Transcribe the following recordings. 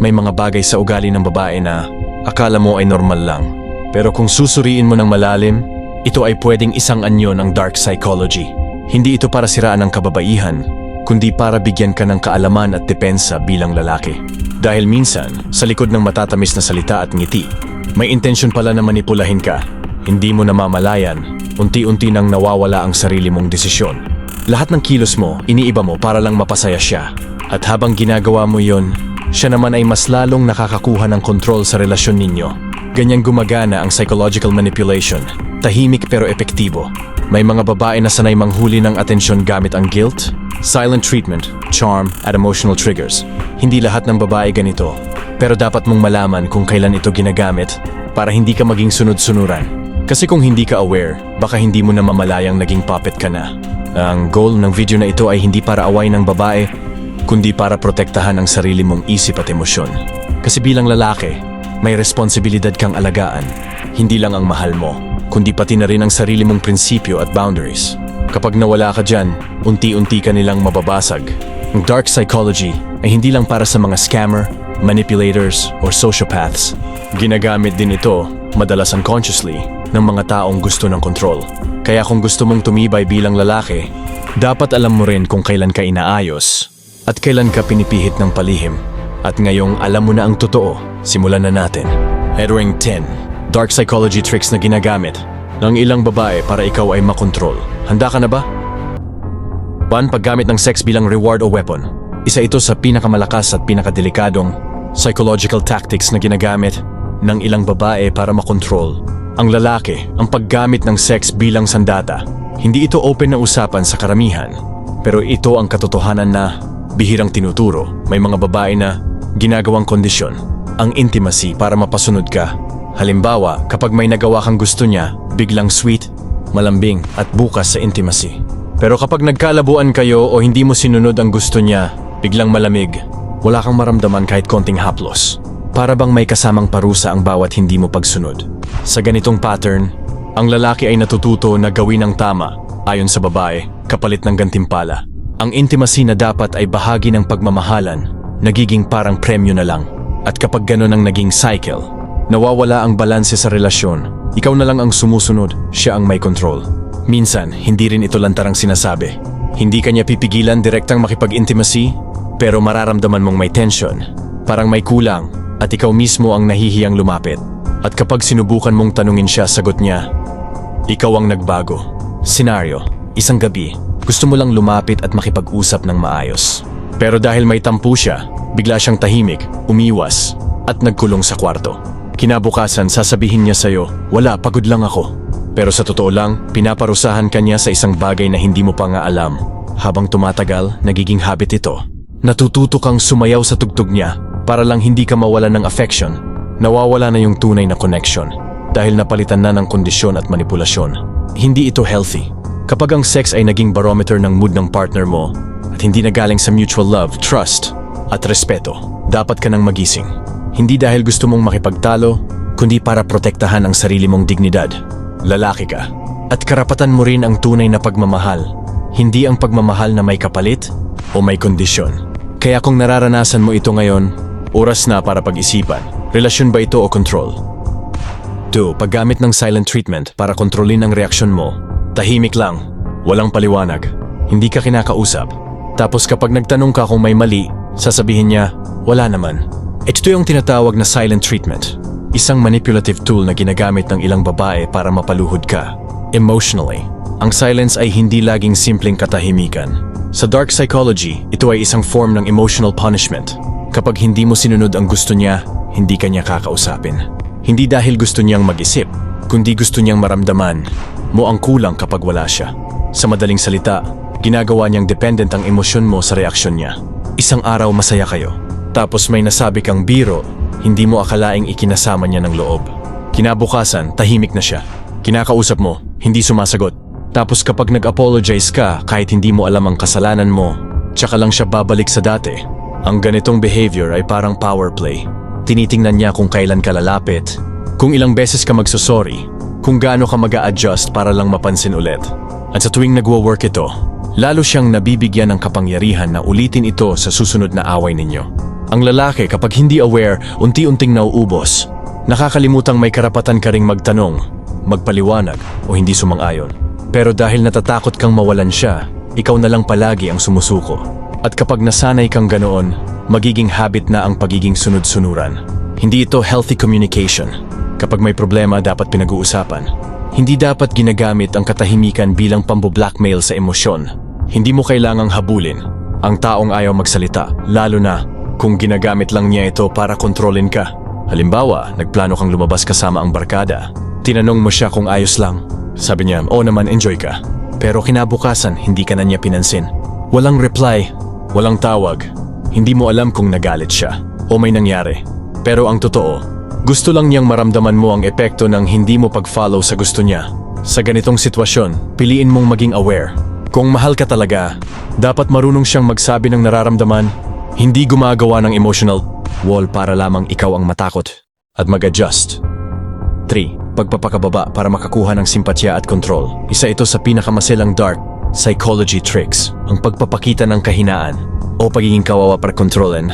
may mga bagay sa ugali ng babae na akala mo ay normal lang. Pero kung susuriin mo ng malalim, ito ay pwedeng isang anyo ng dark psychology. Hindi ito para siraan ang kababaihan, kundi para bigyan ka ng kaalaman at depensa bilang lalaki. Dahil minsan, sa likod ng matatamis na salita at ngiti, may intensyon pala na manipulahin ka. Hindi mo namamalayan, unti-unti nang nawawala ang sarili mong desisyon. Lahat ng kilos mo, iniiba mo para lang mapasaya siya. At habang ginagawa mo yon, siya naman ay mas lalong nakakakuha ng kontrol sa relasyon ninyo. Ganyan gumagana ang psychological manipulation. Tahimik pero epektibo. May mga babae na sanay manghuli ng atensyon gamit ang guilt, silent treatment, charm, at emotional triggers. Hindi lahat ng babae ganito. Pero dapat mong malaman kung kailan ito ginagamit para hindi ka maging sunod-sunuran. Kasi kung hindi ka aware, baka hindi mo na mamalayang naging puppet ka na. Ang goal ng video na ito ay hindi para away ng babae, kundi para protektahan ang sarili mong isip at emosyon. Kasi bilang lalaki, may responsibilidad kang alagaan. Hindi lang ang mahal mo, kundi pati na rin ang sarili mong prinsipyo at boundaries. Kapag nawala ka dyan, unti-unti ka nilang mababasag. Ang dark psychology ay hindi lang para sa mga scammer, manipulators, or sociopaths. Ginagamit din ito, madalas unconsciously, ng mga taong gusto ng control. Kaya kung gusto mong tumibay bilang lalaki, dapat alam mo rin kung kailan ka inaayos at kailan ka pinipihit ng palihim. At ngayong alam mo na ang totoo, simulan na natin. Heading 10. Dark psychology tricks na ginagamit ng ilang babae para ikaw ay makontrol. Handa ka na ba? 1. Paggamit ng sex bilang reward o weapon. Isa ito sa pinakamalakas at pinakadelikadong psychological tactics na ginagamit ng ilang babae para makontrol. Ang lalaki, ang paggamit ng sex bilang sandata. Hindi ito open na usapan sa karamihan. Pero ito ang katotohanan na bihirang tinuturo. May mga babae na ginagawang kondisyon. Ang intimacy para mapasunod ka. Halimbawa, kapag may nagawa kang gusto niya, biglang sweet, malambing at bukas sa intimacy. Pero kapag nagkalabuan kayo o hindi mo sinunod ang gusto niya, biglang malamig, wala kang maramdaman kahit konting haplos. Para bang may kasamang parusa ang bawat hindi mo pagsunod. Sa ganitong pattern, ang lalaki ay natututo na gawin ang tama ayon sa babae, kapalit ng gantimpala. Ang intimacy na dapat ay bahagi ng pagmamahalan, nagiging parang premyo na lang. At kapag ganon ang naging cycle, nawawala ang balanse sa relasyon. Ikaw na lang ang sumusunod, siya ang may control. Minsan, hindi rin ito lantarang sinasabi. Hindi kanya pipigilan direktang makipag-intimacy, pero mararamdaman mong may tension. Parang may kulang, at ikaw mismo ang nahihiyang lumapit. At kapag sinubukan mong tanungin siya, sagot niya, Ikaw ang nagbago. Senaryo, isang gabi, gusto mo lang lumapit at makipag-usap ng maayos. Pero dahil may tampu siya, bigla siyang tahimik, umiwas, at nagkulong sa kwarto. Kinabukasan, sasabihin niya sa'yo, wala, pagod lang ako. Pero sa totoo lang, pinaparusahan ka niya sa isang bagay na hindi mo pa nga alam. Habang tumatagal, nagiging habit ito. Natututo kang sumayaw sa tugtog niya para lang hindi ka mawala ng affection. Nawawala na yung tunay na connection dahil napalitan na ng kondisyon at manipulasyon. Hindi ito healthy. Kapag ang sex ay naging barometer ng mood ng partner mo at hindi na galing sa mutual love, trust at respeto, dapat ka nang magising. Hindi dahil gusto mong makipagtalo, kundi para protektahan ang sarili mong dignidad. Lalaki ka. At karapatan mo rin ang tunay na pagmamahal. Hindi ang pagmamahal na may kapalit o may kondisyon. Kaya kung nararanasan mo ito ngayon, oras na para pag-isipan. Relasyon ba ito o control? 2. Paggamit ng silent treatment para kontrolin ang reaksyon mo. Tahimik lang. Walang paliwanag. Hindi ka kinakausap. Tapos kapag nagtanong ka kung may mali, sasabihin niya, wala naman. Ito yung tinatawag na silent treatment. Isang manipulative tool na ginagamit ng ilang babae para mapaluhod ka. Emotionally, ang silence ay hindi laging simpleng katahimikan. Sa dark psychology, ito ay isang form ng emotional punishment. Kapag hindi mo sinunod ang gusto niya, hindi ka niya kakausapin. Hindi dahil gusto niyang mag-isip, kundi gusto niyang maramdaman mo ang kulang kapag wala siya. Sa madaling salita, ginagawa niyang dependent ang emosyon mo sa reaksyon niya. Isang araw masaya kayo, tapos may nasabi kang biro, hindi mo akalaing ikinasama niya ng loob. Kinabukasan, tahimik na siya. Kinakausap mo, hindi sumasagot. Tapos kapag nag-apologize ka kahit hindi mo alam ang kasalanan mo, tsaka lang siya babalik sa dati. Ang ganitong behavior ay parang power play. Tinitingnan niya kung kailan ka lalapit, kung ilang beses ka magsosorry, kung gaano ka mag adjust para lang mapansin ulit. At sa tuwing nagwo-work ito, lalo siyang nabibigyan ng kapangyarihan na ulitin ito sa susunod na away ninyo. Ang lalaki kapag hindi aware, unti-unting nauubos. Nakakalimutang may karapatan ka ring magtanong, magpaliwanag o hindi sumang-ayon. Pero dahil natatakot kang mawalan siya, ikaw na lang palagi ang sumusuko. At kapag nasanay kang ganoon, magiging habit na ang pagiging sunod-sunuran. Hindi ito healthy communication. Kapag may problema, dapat pinag-uusapan. Hindi dapat ginagamit ang katahimikan bilang pambo-blackmail sa emosyon. Hindi mo kailangang habulin ang taong ayaw magsalita, lalo na kung ginagamit lang niya ito para kontrolin ka. Halimbawa, nagplano kang lumabas kasama ang barkada. Tinanong mo siya kung ayos lang. Sabi niya, oo naman, enjoy ka. Pero kinabukasan, hindi ka na niya pinansin. Walang reply, walang tawag. Hindi mo alam kung nagalit siya o may nangyari. Pero ang totoo, gusto lang niyang maramdaman mo ang epekto ng hindi mo pag-follow sa gusto niya. Sa ganitong sitwasyon, piliin mong maging aware. Kung mahal ka talaga, dapat marunong siyang magsabi ng nararamdaman, hindi gumagawa ng emotional wall para lamang ikaw ang matakot at mag-adjust. 3. Pagpapakababa para makakuha ng simpatya at control. Isa ito sa pinakamasilang dark psychology tricks, ang pagpapakita ng kahinaan o pagiging kawawa para kontrolin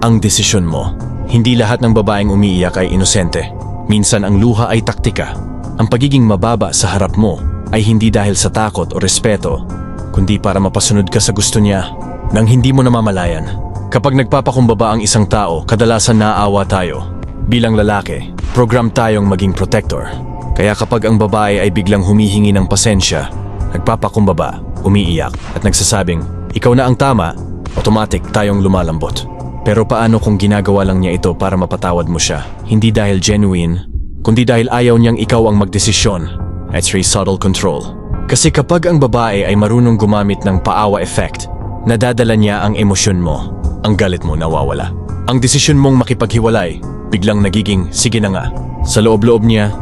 ang desisyon mo. Hindi lahat ng babaeng umiiyak ay inosente. Minsan ang luha ay taktika. Ang pagiging mababa sa harap mo ay hindi dahil sa takot o respeto, kundi para mapasunod ka sa gusto niya nang hindi mo namamalayan. Kapag nagpapakumbaba ang isang tao, kadalasan naaawa tayo. Bilang lalaki, program tayong maging protector. Kaya kapag ang babae ay biglang humihingi ng pasensya, nagpapakumbaba, umiiyak at nagsasabing, ikaw na ang tama, automatic tayong lumalambot. Pero paano kung ginagawa lang niya ito para mapatawad mo siya? Hindi dahil genuine, kundi dahil ayaw niyang ikaw ang magdesisyon. That's very subtle control. Kasi kapag ang babae ay marunong gumamit ng paawa effect, nadadala niya ang emosyon mo. Ang galit mo nawawala. Ang desisyon mong makipaghiwalay, biglang nagiging sige na nga. Sa loob-loob niya,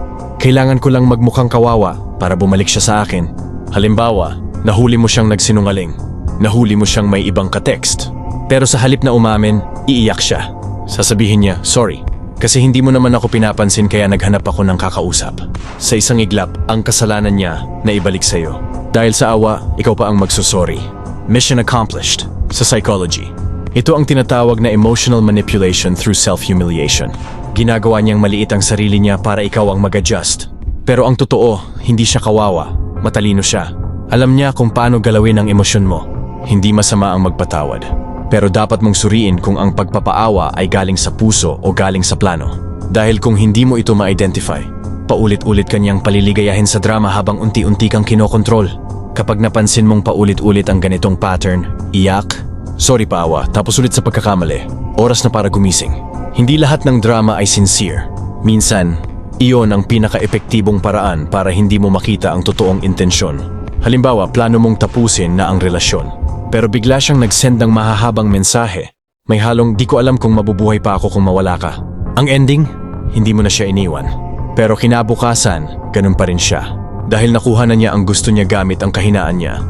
kailangan ko lang magmukhang kawawa para bumalik siya sa akin. Halimbawa, nahuli mo siyang nagsinungaling. Nahuli mo siyang may ibang ka-text. Pero sa halip na umamin, iiyak siya. Sasabihin niya, sorry, kasi hindi mo naman ako pinapansin kaya naghanap ako ng kakausap. Sa isang iglap, ang kasalanan niya na ibalik sa'yo. Dahil sa awa, ikaw pa ang magsusorry. Mission accomplished sa psychology. Ito ang tinatawag na emotional manipulation through self-humiliation. Ginagawa niyang maliit ang sarili niya para ikaw ang mag-adjust. Pero ang totoo, hindi siya kawawa. Matalino siya. Alam niya kung paano galawin ang emosyon mo. Hindi masama ang magpatawad. Pero dapat mong suriin kung ang pagpapaawa ay galing sa puso o galing sa plano. Dahil kung hindi mo ito ma-identify, paulit-ulit kanyang paliligayahin sa drama habang unti-unti kang kinokontrol. Kapag napansin mong paulit-ulit ang ganitong pattern, iyak, sorry paawa, tapos ulit sa pagkakamali, oras na para gumising. Hindi lahat ng drama ay sincere. Minsan, iyon ang pinaka-epektibong paraan para hindi mo makita ang totoong intensyon. Halimbawa, plano mong tapusin na ang relasyon. Pero bigla siyang nag-send ng mahahabang mensahe. May halong di ko alam kung mabubuhay pa ako kung mawala ka. Ang ending, hindi mo na siya iniwan. Pero kinabukasan, ganun pa rin siya. Dahil nakuha na niya ang gusto niya gamit ang kahinaan niya.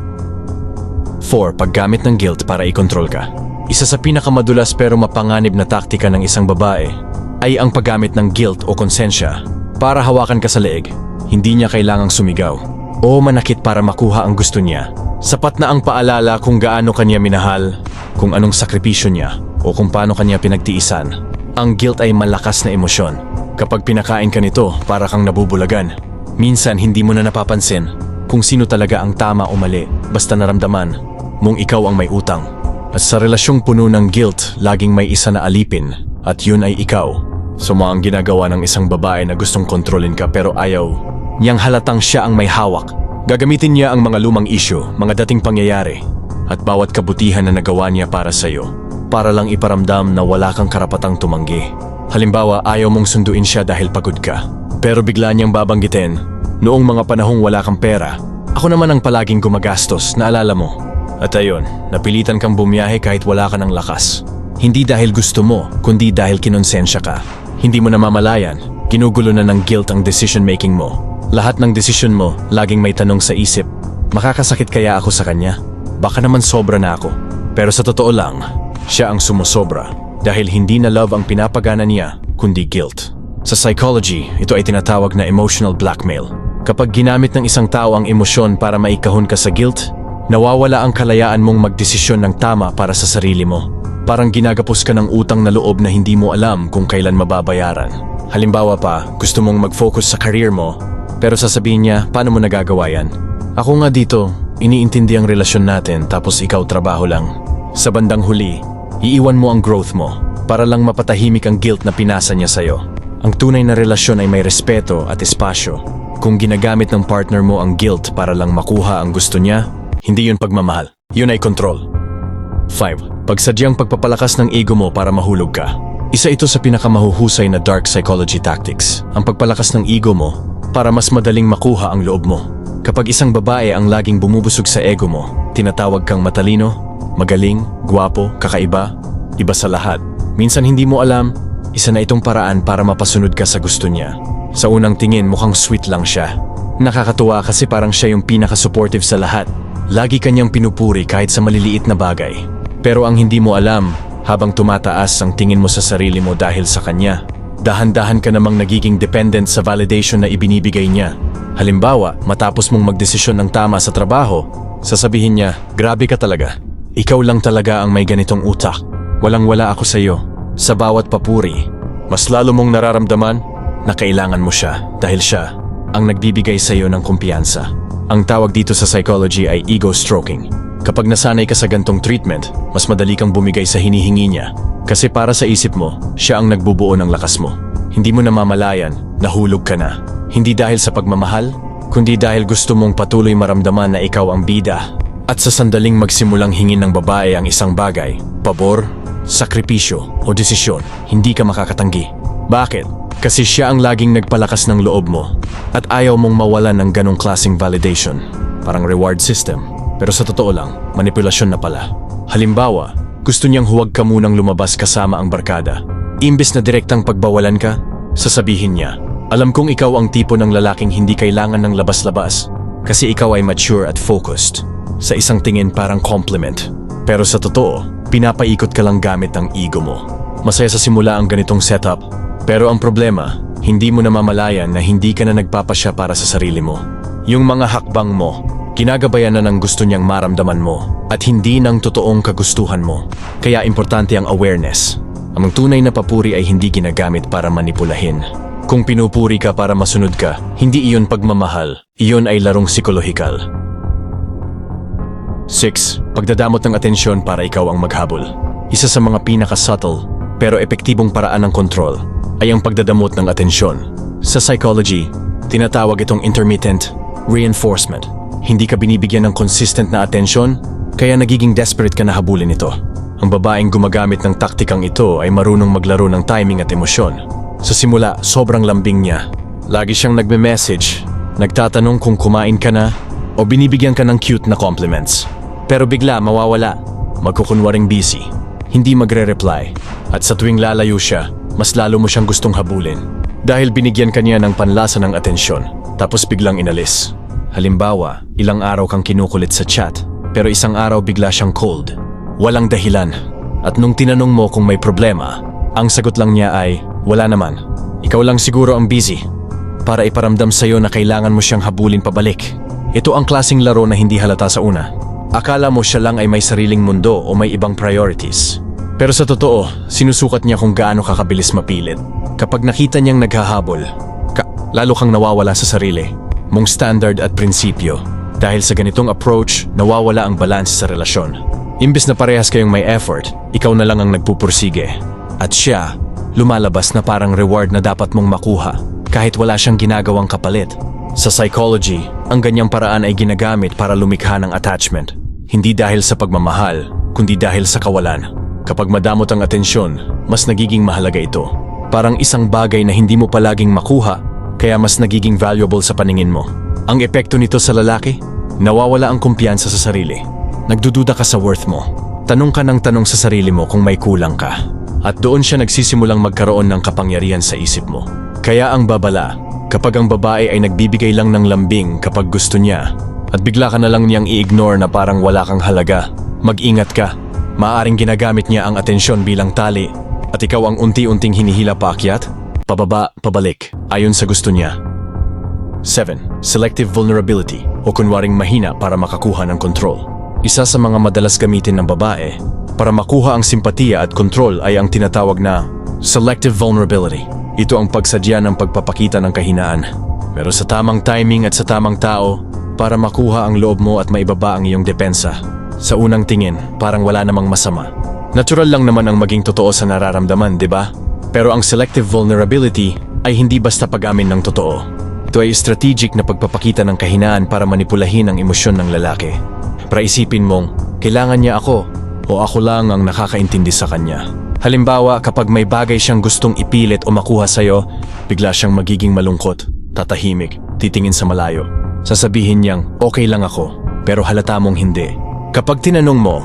4. Paggamit ng guilt para i-control ka. Isa sa pinakamadulas pero mapanganib na taktika ng isang babae ay ang paggamit ng guilt o konsensya para hawakan ka sa leeg. Hindi niya kailangang sumigaw o manakit para makuha ang gusto niya. Sapat na ang paalala kung gaano kanya minahal, kung anong sakripisyo niya, o kung paano kanya pinagtiisan. Ang guilt ay malakas na emosyon. Kapag pinakain ka nito, para kang nabubulagan. Minsan hindi mo na napapansin kung sino talaga ang tama o mali, basta naramdaman mong ikaw ang may utang. At sa relasyong puno ng guilt, laging may isa na alipin, at yun ay ikaw. Suma ang ginagawa ng isang babae na gustong kontrolin ka pero ayaw niyang halatang siya ang may hawak. Gagamitin niya ang mga lumang isyu, mga dating pangyayari, at bawat kabutihan na nagawa niya para sa'yo, para lang iparamdam na wala kang karapatang tumanggi. Halimbawa, ayaw mong sunduin siya dahil pagod ka. Pero bigla niyang babanggitin, noong mga panahong wala kang pera, ako naman ang palaging gumagastos, naalala mo. At ayun, napilitan kang bumiyahe kahit wala ka ng lakas. Hindi dahil gusto mo, kundi dahil kinonsensya ka. Hindi mo namamalayan, ginugulo na ng guilt ang decision making mo. Lahat ng desisyon mo, laging may tanong sa isip, makakasakit kaya ako sa kanya? Baka naman sobra na ako. Pero sa totoo lang, siya ang sumusobra dahil hindi na love ang pinapagana niya, kundi guilt. Sa psychology, ito ay tinatawag na emotional blackmail. Kapag ginamit ng isang tao ang emosyon para maikahon ka sa guilt, nawawala ang kalayaan mong magdesisyon ng tama para sa sarili mo. Parang ginagapos ka ng utang na loob na hindi mo alam kung kailan mababayaran. Halimbawa pa, gusto mong mag-focus sa career mo, pero sasabihin niya, paano mo nagagawa yan? Ako nga dito, iniintindi ang relasyon natin tapos ikaw trabaho lang. Sa bandang huli, iiwan mo ang growth mo para lang mapatahimik ang guilt na pinasa niya sa'yo. Ang tunay na relasyon ay may respeto at espasyo. Kung ginagamit ng partner mo ang guilt para lang makuha ang gusto niya, hindi yun pagmamahal. Yun ay control. 5. Pagsadyang pagpapalakas ng ego mo para mahulog ka. Isa ito sa pinakamahuhusay na dark psychology tactics. Ang pagpalakas ng ego mo para mas madaling makuha ang loob mo. Kapag isang babae ang laging bumubusog sa ego mo, tinatawag kang matalino, magaling, gwapo, kakaiba, iba sa lahat. Minsan hindi mo alam, isa na itong paraan para mapasunod ka sa gusto niya. Sa unang tingin mukhang sweet lang siya. Nakakatuwa kasi parang siya yung pinaka-supportive sa lahat. Lagi kanyang pinupuri kahit sa maliliit na bagay. Pero ang hindi mo alam, habang tumataas ang tingin mo sa sarili mo dahil sa kanya, dahan-dahan ka namang nagiging dependent sa validation na ibinibigay niya. Halimbawa, matapos mong magdesisyon ng tama sa trabaho, sasabihin niya, grabe ka talaga. Ikaw lang talaga ang may ganitong utak. Walang-wala ako sa iyo. Sa bawat papuri, mas lalo mong nararamdaman na kailangan mo siya dahil siya ang nagbibigay sa iyo ng kumpiyansa. Ang tawag dito sa psychology ay ego stroking. Kapag nasanay ka sa gantong treatment, mas madali kang bumigay sa hinihingi niya. Kasi para sa isip mo, siya ang nagbubuo ng lakas mo. Hindi mo namamalayan, nahulog ka na. Hindi dahil sa pagmamahal, kundi dahil gusto mong patuloy maramdaman na ikaw ang bida. At sa sandaling magsimulang hingin ng babae ang isang bagay, pabor, sakripisyo o desisyon, hindi ka makakatanggi. Bakit? Kasi siya ang laging nagpalakas ng loob mo at ayaw mong mawalan ng ganong klaseng validation. Parang reward system. Pero sa totoo lang, manipulasyon na pala. Halimbawa, gusto niyang huwag ka munang lumabas kasama ang barkada. Imbes na direktang pagbawalan ka, sasabihin niya, alam kong ikaw ang tipo ng lalaking hindi kailangan ng labas-labas kasi ikaw ay mature at focused. Sa isang tingin parang compliment. Pero sa totoo, pinapaikot ka lang gamit ang ego mo. Masaya sa simula ang ganitong setup, pero ang problema, hindi mo namamalayan na hindi ka na nagpapasya para sa sarili mo. Yung mga hakbang mo, ginagabayan na ng gusto niyang maramdaman mo at hindi ng totoong kagustuhan mo. Kaya importante ang awareness. Ang tunay na papuri ay hindi ginagamit para manipulahin. Kung pinupuri ka para masunod ka, hindi iyon pagmamahal, iyon ay larong psikolohikal. 6. Pagdadamot ng atensyon para ikaw ang maghabol. Isa sa mga pinaka-subtle pero epektibong paraan ng control ay ang pagdadamot ng atensyon. Sa psychology, tinatawag itong intermittent reinforcement. Hindi ka binibigyan ng consistent na atensyon, kaya nagiging desperate ka na habulin ito. Ang babaeng gumagamit ng taktikang ito ay marunong maglaro ng timing at emosyon. Sa simula, sobrang lambing niya. Lagi siyang nagme-message, nagtatanong kung kumain ka na o binibigyan ka ng cute na compliments. Pero bigla mawawala, magkukunwaring busy, hindi magre-reply. At sa tuwing lalayo siya, mas lalo mo siyang gustong habulin. Dahil binigyan ka niya ng panlasa ng atensyon, tapos biglang inalis. Halimbawa, ilang araw kang kinukulit sa chat, pero isang araw bigla siyang cold. Walang dahilan. At nung tinanong mo kung may problema, ang sagot lang niya ay, wala naman. Ikaw lang siguro ang busy. Para iparamdam sa'yo na kailangan mo siyang habulin pabalik. Ito ang klasing laro na hindi halata sa una. Akala mo siya lang ay may sariling mundo o may ibang priorities. Pero sa totoo, sinusukat niya kung gaano kakabilis mapilit. Kapag nakita niyang naghahabol, ka- lalo kang nawawala sa sarili, mong standard at prinsipyo. Dahil sa ganitong approach, nawawala ang balance sa relasyon. Imbes na parehas kayong may effort, ikaw na lang ang nagpupursige. At siya, lumalabas na parang reward na dapat mong makuha kahit wala siyang ginagawang kapalit. Sa psychology, ang ganyang paraan ay ginagamit para lumikha ng attachment. Hindi dahil sa pagmamahal, kundi dahil sa kawalan. Kapag madamot ang atensyon, mas nagiging mahalaga ito. Parang isang bagay na hindi mo palaging makuha, kaya mas nagiging valuable sa paningin mo. Ang epekto nito sa lalaki, nawawala ang kumpiyansa sa sarili. Nagdududa ka sa worth mo. Tanong ka ng tanong sa sarili mo kung may kulang ka. At doon siya nagsisimulang magkaroon ng kapangyarihan sa isip mo. Kaya ang babala, kapag ang babae ay nagbibigay lang ng lambing kapag gusto niya, at bigla ka na lang niyang i-ignore na parang wala kang halaga, mag-ingat ka. Maaring ginagamit niya ang atensyon bilang tali, at ikaw ang unti-unting hinihila paakyat, pababa, pabalik, ayon sa gusto niya. 7. Selective vulnerability o kunwaring mahina para makakuha ng control. Isa sa mga madalas gamitin ng babae para makuha ang simpatiya at kontrol ay ang tinatawag na selective vulnerability. Ito ang pagsadya ng pagpapakita ng kahinaan. Pero sa tamang timing at sa tamang tao, para makuha ang loob mo at maibaba ang iyong depensa. Sa unang tingin, parang wala namang masama. Natural lang naman ang maging totoo sa nararamdaman, di ba? Pero ang selective vulnerability ay hindi basta pag-amin ng totoo. Ito ay strategic na pagpapakita ng kahinaan para manipulahin ang emosyon ng lalaki. Para isipin mong, kailangan niya ako o ako lang ang nakakaintindi sa kanya. Halimbawa, kapag may bagay siyang gustong ipilit o makuha sa'yo, bigla siyang magiging malungkot, tatahimik, titingin sa malayo. Sasabihin niyang, okay lang ako, pero halata mong hindi. Kapag tinanong mo,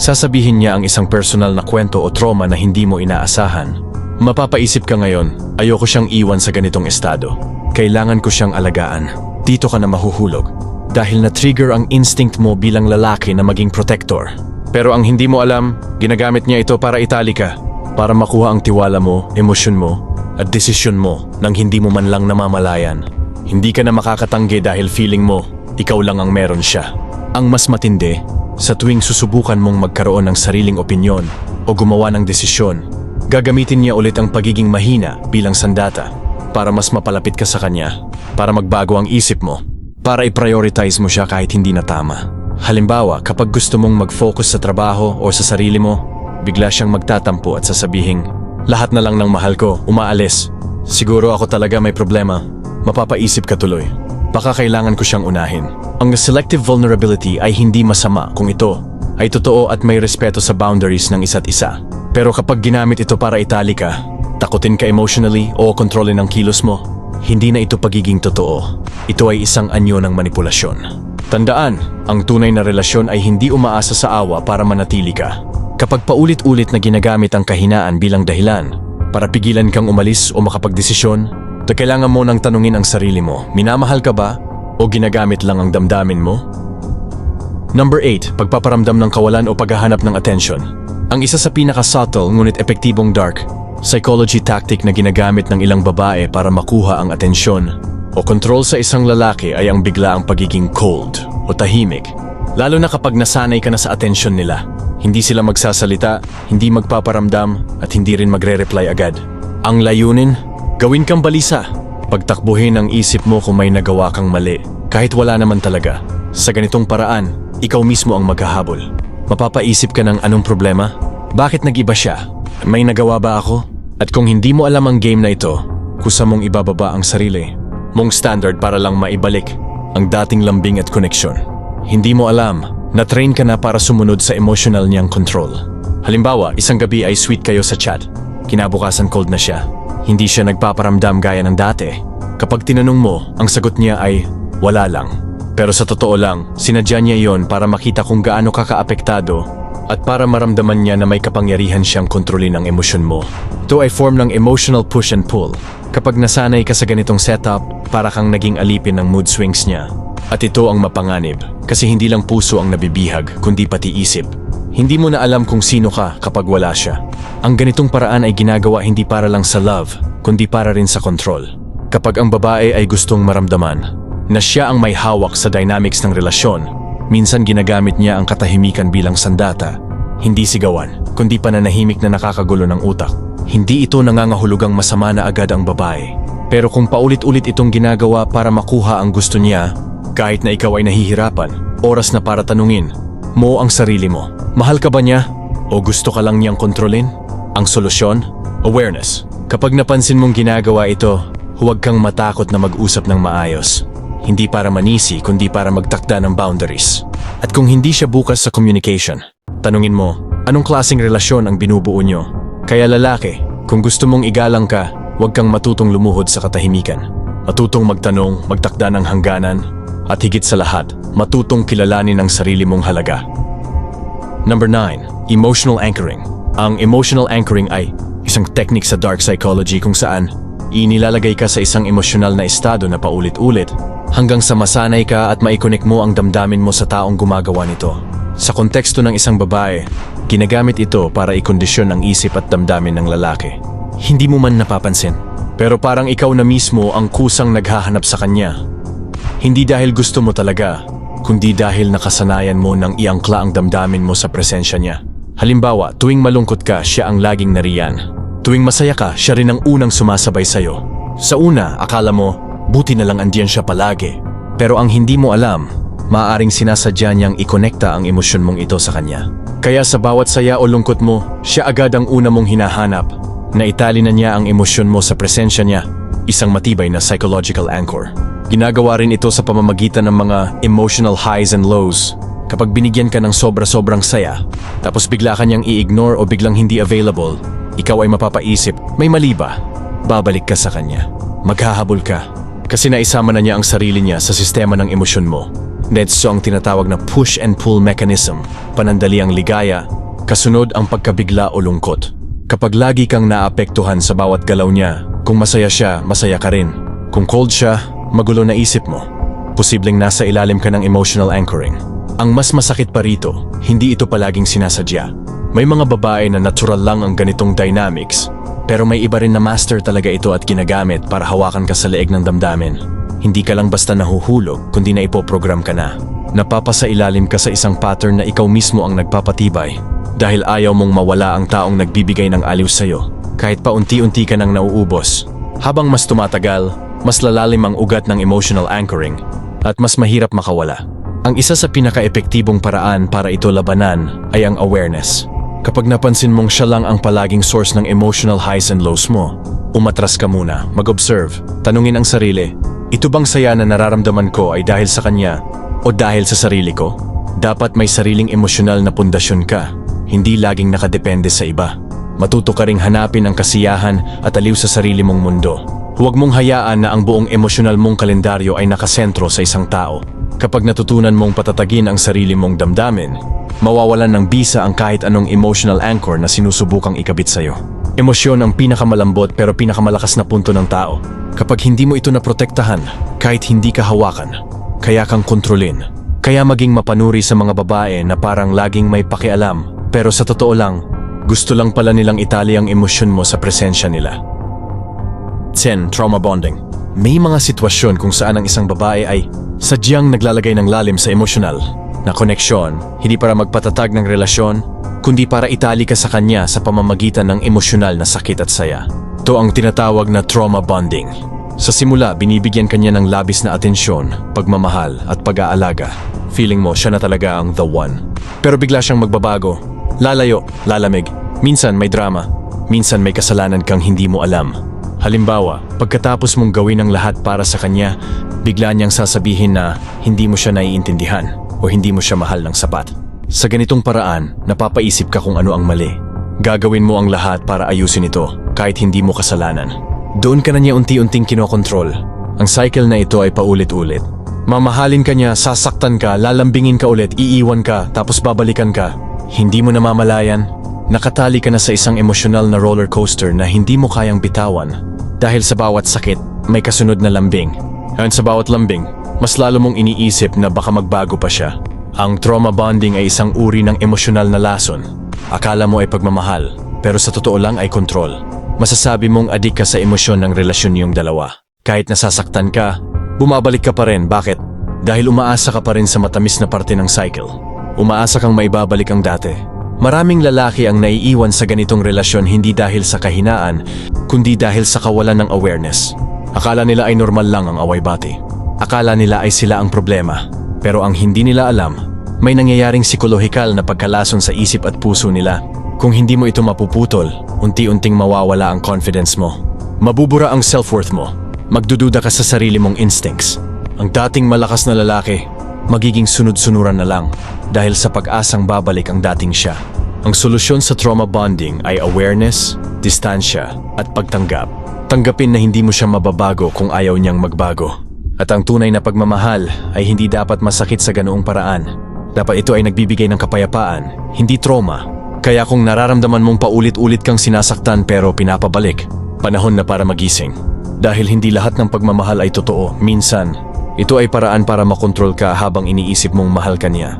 sasabihin niya ang isang personal na kwento o trauma na hindi mo inaasahan. Mapapaisip ka ngayon, ayoko siyang iwan sa ganitong estado. Kailangan ko siyang alagaan. Dito ka na mahuhulog. Dahil na-trigger ang instinct mo bilang lalaki na maging protector. Pero ang hindi mo alam, ginagamit niya ito para itali ka. Para makuha ang tiwala mo, emosyon mo, at desisyon mo nang hindi mo man lang namamalayan. Hindi ka na makakatanggi dahil feeling mo, ikaw lang ang meron siya. Ang mas matindi, sa tuwing susubukan mong magkaroon ng sariling opinyon o gumawa ng desisyon, gagamitin niya ulit ang pagiging mahina bilang sandata para mas mapalapit ka sa kanya, para magbago ang isip mo, para i-prioritize mo siya kahit hindi na tama. Halimbawa, kapag gusto mong mag-focus sa trabaho o sa sarili mo, bigla siyang magtatampo at sasabihing, lahat na lang ng mahal ko, umaalis. Siguro ako talaga may problema. Mapapaisip ka tuloy. Baka kailangan ko siyang unahin. Ang selective vulnerability ay hindi masama kung ito ay totoo at may respeto sa boundaries ng isa't isa. Pero kapag ginamit ito para itali ka, takutin ka emotionally o kontrolin ang kilos mo, hindi na ito pagiging totoo. Ito ay isang anyo ng manipulasyon. Tandaan, ang tunay na relasyon ay hindi umaasa sa awa para manatili ka. Kapag paulit-ulit na ginagamit ang kahinaan bilang dahilan para pigilan kang umalis o makapagdesisyon, to kailangan mo nang tanungin ang sarili mo, minamahal ka ba o ginagamit lang ang damdamin mo? Number 8, pagpaparamdam ng kawalan o paghahanap ng attention. Ang isa sa pinaka-subtle ngunit epektibong dark psychology tactic na ginagamit ng ilang babae para makuha ang atensyon o control sa isang lalaki ay ang bigla ang pagiging cold o tahimik. Lalo na kapag nasanay ka na sa atensyon nila. Hindi sila magsasalita, hindi magpaparamdam at hindi rin magre-reply agad. Ang layunin, gawin kang balisa. Pagtakbuhin ang isip mo kung may nagawa kang mali, kahit wala naman talaga. Sa ganitong paraan, ikaw mismo ang maghahabol. Mapapaisip ka ng anong problema? Bakit nag-iba siya? May nagawa ba ako? At kung hindi mo alam ang game na ito, kusa mong ibababa ang sarili. Mong standard para lang maibalik ang dating lambing at koneksyon. Hindi mo alam, na-train ka na para sumunod sa emotional niyang control. Halimbawa, isang gabi ay sweet kayo sa chat. Kinabukasan cold na siya. Hindi siya nagpaparamdam gaya ng dati. Kapag tinanong mo, ang sagot niya ay, wala lang. Pero sa totoo lang, sinadya niya yon para makita kung gaano ka kaapektado at para maramdaman niya na may kapangyarihan siyang kontrolin ang emosyon mo. Ito ay form ng emotional push and pull. Kapag nasanay ka sa ganitong setup, para kang naging alipin ng mood swings niya. At ito ang mapanganib, kasi hindi lang puso ang nabibihag, kundi pati isip. Hindi mo na alam kung sino ka kapag wala siya. Ang ganitong paraan ay ginagawa hindi para lang sa love, kundi para rin sa control. Kapag ang babae ay gustong maramdaman na siya ang may hawak sa dynamics ng relasyon, minsan ginagamit niya ang katahimikan bilang sandata. Hindi sigawan, kundi pananahimik na nakakagulo ng utak. Hindi ito nangangahulugang masama na agad ang babae. Pero kung paulit-ulit itong ginagawa para makuha ang gusto niya, kahit na ikaw ay nahihirapan, oras na para tanungin mo ang sarili mo. Mahal ka ba niya? O gusto ka lang niyang kontrolin? Ang solusyon? Awareness. Kapag napansin mong ginagawa ito, huwag kang matakot na mag-usap ng maayos. Hindi para manisi, kundi para magtakda ng boundaries. At kung hindi siya bukas sa communication, tanungin mo, anong klaseng relasyon ang binubuo niyo? Kaya lalaki, kung gusto mong igalang ka, huwag kang matutong lumuhod sa katahimikan. Matutong magtanong, magtakda ng hangganan, at higit sa lahat, matutong kilalanin ang sarili mong halaga. Number 9. Emotional anchoring. Ang emotional anchoring ay isang technique sa dark psychology kung saan inilalagay ka sa isang emosyonal na estado na paulit-ulit hanggang sa masanay ka at maikonek mo ang damdamin mo sa taong gumagawa nito. Sa konteksto ng isang babae, ginagamit ito para ikondisyon ang isip at damdamin ng lalaki. Hindi mo man napapansin, pero parang ikaw na mismo ang kusang naghahanap sa kanya. Hindi dahil gusto mo talaga, kundi dahil nakasanayan mo nang iangkla ang damdamin mo sa presensya niya. Halimbawa, tuwing malungkot ka, siya ang laging nariyan. Tuwing masaya ka, siya rin ang unang sumasabay sa'yo. Sa una, akala mo, buti na lang andiyan siya palagi. Pero ang hindi mo alam, maaaring sinasadya niyang ikonekta ang emosyon mong ito sa kanya. Kaya sa bawat saya o lungkot mo, siya agad ang una mong hinahanap. Naitali na niya ang emosyon mo sa presensya niya, isang matibay na psychological anchor. Ginagawa rin ito sa pamamagitan ng mga emotional highs and lows. Kapag binigyan ka ng sobra-sobrang saya, tapos bigla ka niyang i-ignore o biglang hindi available, ikaw ay mapapaisip, may mali ba? Babalik ka sa kanya. Maghahabol ka. Kasi naisama na niya ang sarili niya sa sistema ng emosyon mo. Netso ang tinatawag na push and pull mechanism, panandali ang ligaya, kasunod ang pagkabigla o lungkot. Kapag lagi kang naapektuhan sa bawat galaw niya, kung masaya siya, masaya ka rin. Kung cold siya, magulo na isip mo. Posibleng nasa ilalim ka ng emotional anchoring. Ang mas masakit pa rito, hindi ito palaging sinasadya. May mga babae na natural lang ang ganitong dynamics, pero may iba rin na master talaga ito at ginagamit para hawakan ka sa leeg ng damdamin. Hindi ka lang basta nahuhulog, kundi na ipoprogram ka na. Napapasailalim ka sa isang pattern na ikaw mismo ang nagpapatibay dahil ayaw mong mawala ang taong nagbibigay ng aliw sa'yo kahit pa unti-unti ka nang nauubos. Habang mas tumatagal, mas lalalim ang ugat ng emotional anchoring at mas mahirap makawala. Ang isa sa pinaka-epektibong paraan para ito labanan ay ang awareness. Kapag napansin mong siya lang ang palaging source ng emotional highs and lows mo, umatras ka muna, mag-observe, tanungin ang sarili, ito bang saya na nararamdaman ko ay dahil sa kanya o dahil sa sarili ko? Dapat may sariling emosyonal na pundasyon ka, hindi laging nakadepende sa iba. Matuto ka ring hanapin ang kasiyahan at aliw sa sarili mong mundo. Huwag mong hayaan na ang buong emosyonal mong kalendaryo ay nakasentro sa isang tao. Kapag natutunan mong patatagin ang sarili mong damdamin, mawawalan ng bisa ang kahit anong emotional anchor na sinusubukang ikabit sa'yo. Emosyon ang pinakamalambot pero pinakamalakas na punto ng tao. Kapag hindi mo ito naprotektahan, kahit hindi ka hawakan, kaya kang kontrolin. Kaya maging mapanuri sa mga babae na parang laging may pakialam, pero sa totoo lang, gusto lang pala nilang itali ang emosyon mo sa presensya nila. 10. Trauma bonding. May mga sitwasyon kung saan ang isang babae ay sadyang naglalagay ng lalim sa emosyonal na koneksyon, hindi para magpatatag ng relasyon, kundi para itali ka sa kanya sa pamamagitan ng emosyonal na sakit at saya. Ito ang tinatawag na trauma bonding. Sa simula, binibigyan kanya ng labis na atensyon, pagmamahal at pag-aalaga. Feeling mo siya na talaga ang the one. Pero bigla siyang magbabago. Lalayo, lalamig. Minsan may drama. Minsan may kasalanan kang hindi mo alam. Halimbawa, pagkatapos mong gawin ang lahat para sa kanya, bigla niyang sasabihin na hindi mo siya naiintindihan o hindi mo siya mahal ng sapat. Sa ganitong paraan, napapaisip ka kung ano ang mali. Gagawin mo ang lahat para ayusin ito kahit hindi mo kasalanan. Doon ka na niya unti-unting kinokontrol. Ang cycle na ito ay paulit-ulit. Mamahalin ka niya, sasaktan ka, lalambingin ka ulit, iiwan ka, tapos babalikan ka. Hindi mo namamalayan, nakatali ka na sa isang emosyonal na roller coaster na hindi mo kayang bitawan. Dahil sa bawat sakit, may kasunod na lambing. At sa bawat lambing, mas lalo mong iniisip na baka magbago pa siya. Ang trauma bonding ay isang uri ng emosyonal na lason. Akala mo ay pagmamahal, pero sa totoo lang ay kontrol. Masasabi mong adik ka sa emosyon ng relasyon niyong dalawa. Kahit nasasaktan ka, bumabalik ka pa rin. Bakit? Dahil umaasa ka pa rin sa matamis na parte ng cycle. Umaasa kang maibabalik ang dati. Maraming lalaki ang naiiwan sa ganitong relasyon hindi dahil sa kahinaan, kundi dahil sa kawalan ng awareness. Akala nila ay normal lang ang away-bati. Akala nila ay sila ang problema. Pero ang hindi nila alam, may nangyayaring psikolohikal na pagkalason sa isip at puso nila. Kung hindi mo ito mapuputol, unti-unting mawawala ang confidence mo. Mabubura ang self-worth mo. Magdududa ka sa sarili mong instincts. Ang dating malakas na lalaki, magiging sunod-sunuran na lang dahil sa pag-asang babalik ang dating siya. Ang solusyon sa trauma bonding ay awareness, distansya, at pagtanggap. Tanggapin na hindi mo siya mababago kung ayaw niyang magbago. At ang tunay na pagmamahal ay hindi dapat masakit sa ganoong paraan. Dapat ito ay nagbibigay ng kapayapaan, hindi trauma. Kaya kung nararamdaman mong paulit-ulit kang sinasaktan pero pinapabalik, panahon na para magising. Dahil hindi lahat ng pagmamahal ay totoo, minsan, ito ay paraan para makontrol ka habang iniisip mong mahal ka niya.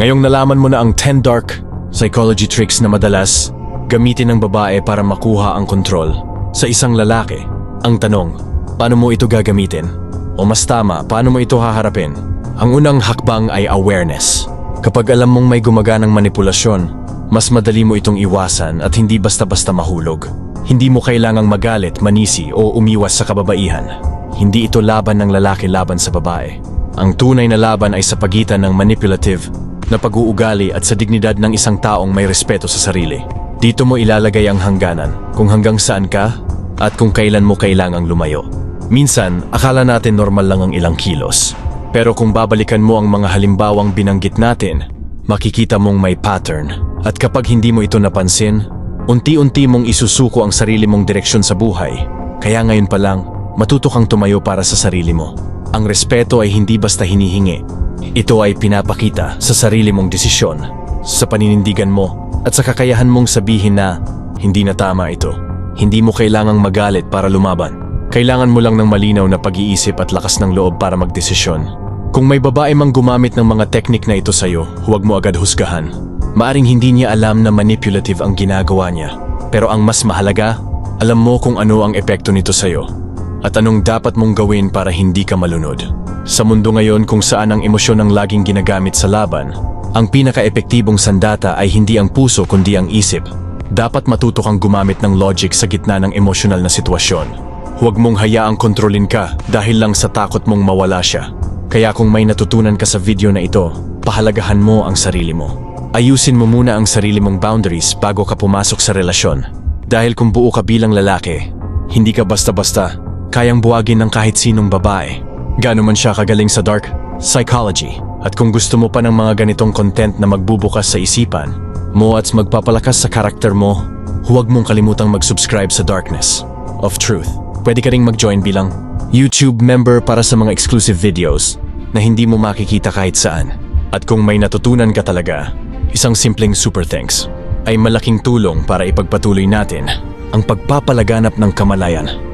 Ngayong nalaman mo na ang 10 dark psychology tricks na madalas gamitin ng babae para makuha ang kontrol sa isang lalaki, ang tanong, paano mo ito gagamitin? O mas tama, paano mo ito haharapin? Ang unang hakbang ay awareness. Kapag alam mong may gumaganang manipulasyon, mas madali mo itong iwasan at hindi basta-basta mahulog. Hindi mo kailangang magalit, manisi o umiwas sa kababaihan. Hindi ito laban ng lalaki laban sa babae. Ang tunay na laban ay sa pagitan ng manipulative na pag-uugali at sa dignidad ng isang taong may respeto sa sarili. Dito mo ilalagay ang hangganan kung hanggang saan ka at kung kailan mo kailangang lumayo. Minsan, akala natin normal lang ang ilang kilos. Pero kung babalikan mo ang mga halimbawang binanggit natin, makikita mong may pattern. At kapag hindi mo ito napansin, unti-unti mong isusuko ang sarili mong direksyon sa buhay. Kaya ngayon pa lang, matuto kang tumayo para sa sarili mo. Ang respeto ay hindi basta hinihingi. Ito ay pinapakita sa sarili mong desisyon, sa paninindigan mo, at sa kakayahan mong sabihin na hindi na tama ito. Hindi mo kailangang magalit para lumaban. Kailangan mo lang ng malinaw na pag-iisip at lakas ng loob para magdesisyon. Kung may babae mang gumamit ng mga teknik na ito sa'yo, huwag mo agad husgahan. Maaring hindi niya alam na manipulative ang ginagawa niya. Pero ang mas mahalaga, alam mo kung ano ang epekto nito sa'yo. At anong dapat mong gawin para hindi ka malunod. Sa mundo ngayon kung saan ang emosyon ang laging ginagamit sa laban, ang pinaka-epektibong sandata ay hindi ang puso kundi ang isip. Dapat matuto kang gumamit ng logic sa gitna ng emosyonal na sitwasyon. Huwag mong hayaang kontrolin ka dahil lang sa takot mong mawala siya. Kaya kung may natutunan ka sa video na ito, pahalagahan mo ang sarili mo. Ayusin mo muna ang sarili mong boundaries bago ka pumasok sa relasyon. Dahil kung buo ka bilang lalaki, hindi ka basta-basta kayang buwagin ng kahit sinong babae. Gano'n man siya kagaling sa dark psychology. At kung gusto mo pa ng mga ganitong content na magbubukas sa isipan mo at magpapalakas sa karakter mo, huwag mong kalimutang mag-subscribe sa Darkness of Truth. Pwede ka ring mag-join bilang YouTube member para sa mga exclusive videos na hindi mo makikita kahit saan. At kung may natutunan ka talaga, isang simpleng super thanks ay malaking tulong para ipagpatuloy natin ang pagpapalaganap ng kamalayan